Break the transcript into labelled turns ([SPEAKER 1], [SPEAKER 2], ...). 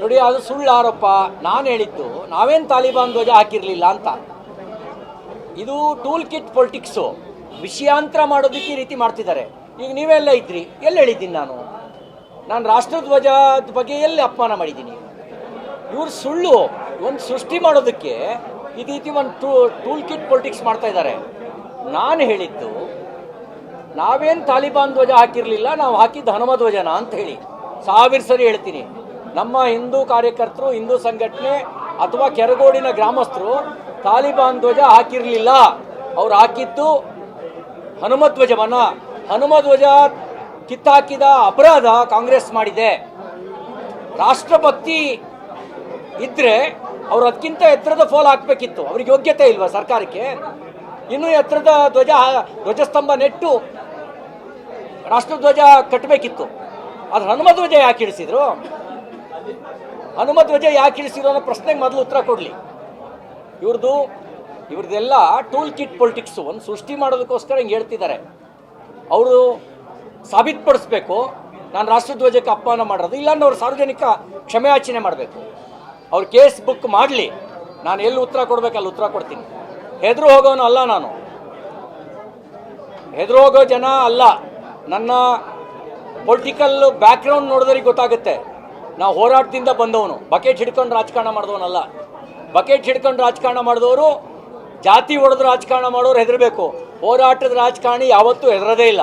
[SPEAKER 1] ನೋಡಿ, ಅದು ಸುಳ್ಳು ಆರೋಪ. ನಾನು ಹೇಳಿದ್ದು, ನಾವೇನು ತಾಲಿಬಾನ್ ಧ್ವಜ ಹಾಕಿರಲಿಲ್ಲ ಅಂತ. ಇದು ಟೂಲ್ ಕಿಟ್ ಪೊಲಿಟಿಕ್ಸು. ವಿಷಯಾಂತರ ಮಾಡೋದಕ್ಕೆ ಈ ರೀತಿ ಮಾಡ್ತಿದ್ದಾರೆ. ಈಗ ನೀವೆಲ್ಲ ಇದ್ರಿ? ಎಲ್ಲಿ ಹೇಳಿದ್ದೀನಿ ನಾನು? ನಾನು ರಾಷ್ಟ್ರಧ್ವಜದ ಬಗ್ಗೆ ಎಲ್ಲಿ ಅಪಮಾನ ಮಾಡಿದ್ದೀನಿ? ಇವ್ರು ಸುಳ್ಳು. ಒಂದು ಸೃಷ್ಟಿ ಮಾಡೋದಕ್ಕೆ ಈ ರೀತಿ ಒಂದು ಟೂ, ಟೂಲ್ ಕಿಟ್ ಪೊಲಿಟಿಕ್ಸ್ ಮಾಡ್ತಾ ಇದ್ದಾರೆ. ನಾನು ಹೇಳಿದ್ದು, ನಾವೇನು ತಾಲಿಬಾನ್ ಧ್ವಜ ಹಾಕಿರಲಿಲ್ಲ, ನಾವು ಹಾಕಿದ್ದು ಹನುಮ ಧ್ವಜನ ಅಂತ ಹೇಳಿ. ಸಾವಿರ ಸರಿ ಹೇಳ್ತೀನಿ. ನಮ್ಮ ಹಿಂದೂ ಕಾರ್ಯಕರ್ತರು, ಹಿಂದೂ ಸಂಘಟನೆ ಅಥವಾ ಕೆರಗೋಡಿನ ಗ್ರಾಮಸ್ಥರು ತಾಲಿಬಾನ್ ಧ್ವಜ ಹಾಕಿರಲಿಲ್ಲ. ಅವ್ರು ಹಾಕಿದ್ದು ಹನುಮ ಧ್ವಜವನ್ನ. ಹನುಮ ಧ್ವಜ ಕಿತ್ತಾಕಿದ ಅಪರಾಧ ಕಾಂಗ್ರೆಸ್ ಮಾಡಿದೆ. ರಾಷ್ಟ್ರಭಕ್ತಿ ಇದ್ರೆ ಅವ್ರು ಅದಕ್ಕಿಂತ ಎತ್ತರದ ಫೋಲ್ ಹಾಕಬೇಕಿತ್ತು. ಅವ್ರಿಗೆ ಯೋಗ್ಯತೆ ಇಲ್ವಾ ಸರ್ಕಾರಕ್ಕೆ? ಇನ್ನೂ ಎತ್ತರದ ಧ್ವಜ, ಧ್ವಜಸ್ತಂಭ ನೆಟ್ಟು ರಾಷ್ಟ್ರಧ್ವಜ ಕಟ್ಟಬೇಕಿತ್ತು. ಅದು ಹನುಮ ಧ್ವಜ ಯಾಕೆ ಇಳಿಸಿದ್ರು? ಹನುಮ ಧ್ವಜ ಯಾಕೆ ಇಳಿಸಿರೋ ಅನ್ನೋ ಪ್ರಶ್ನೆಗೆ ಮೊದಲು ಉತ್ತರ ಕೊಡಲಿ. ಇವ್ರದ್ದು ಇವ್ರದ್ದೆಲ್ಲ ಟೂಲ್ ಕಿಟ್ ಪೊಲಿಟಿಕ್ಸು ಒಂದು ಸೃಷ್ಟಿ ಮಾಡೋದಕ್ಕೋಸ್ಕರ ಹಿಂಗೆ ಹೇಳ್ತಿದ್ದಾರೆ. ಅವರು ಸಾಬೀತುಪಡಿಸ್ಬೇಕು, ನಾನು ರಾಷ್ಟ್ರಧ್ವಜಕ್ಕೆ ಅಪಮಾನ ಮಾಡೋದು ಇಲ್ಲಾಂದ್ರೆ ಅವ್ರು ಸಾರ್ವಜನಿಕ ಕ್ಷಮೆಯಾಚನೆ ಮಾಡಬೇಕು. ಅವ್ರು ಕೇಸ್ ಬುಕ್ ಮಾಡಲಿ, ನಾನು ಎಲ್ಲಿ ಉತ್ತರ ಕೊಡ್ಬೇಕು ಅಲ್ಲಿ ಉತ್ತರ ಕೊಡ್ತೀನಿ. ಹೆದರು ಹೋಗೋನು ಅಲ್ಲ ನಾನು. ಹೆದರು ಹೋಗೋ ಜನ ಅಲ್ಲ. ನನ್ನ ಪೊಲಿಟಿಕಲ್ ಬ್ಯಾಕ್ಗ್ರೌಂಡ್ ನೋಡಿದ್ರೆ ಗೊತ್ತಾಗುತ್ತೆ. ನಾವು ಹೋರಾಟದಿಂದ ಬಂದವನು. ಬಕೆಟ್ ಹಿಡ್ಕೊಂಡು ರಾಜಕಾರಣ ಮಾಡಿದವನಲ್ಲ. ಬಕೆಟ್ ಹಿಡ್ಕೊಂಡು ರಾಜಕಾರಣ ಮಾಡಿದವರು, ಜಾತಿ ಹೊಡೆದು ರಾಜಕಾರಣ ಮಾಡೋರು ಹೆದರಬೇಕು. ಹೋರಾಟದ ರಾಜಕಾರಣಿ ಯಾವತ್ತೂ ಹೆದರದೇ ಇಲ್ಲ.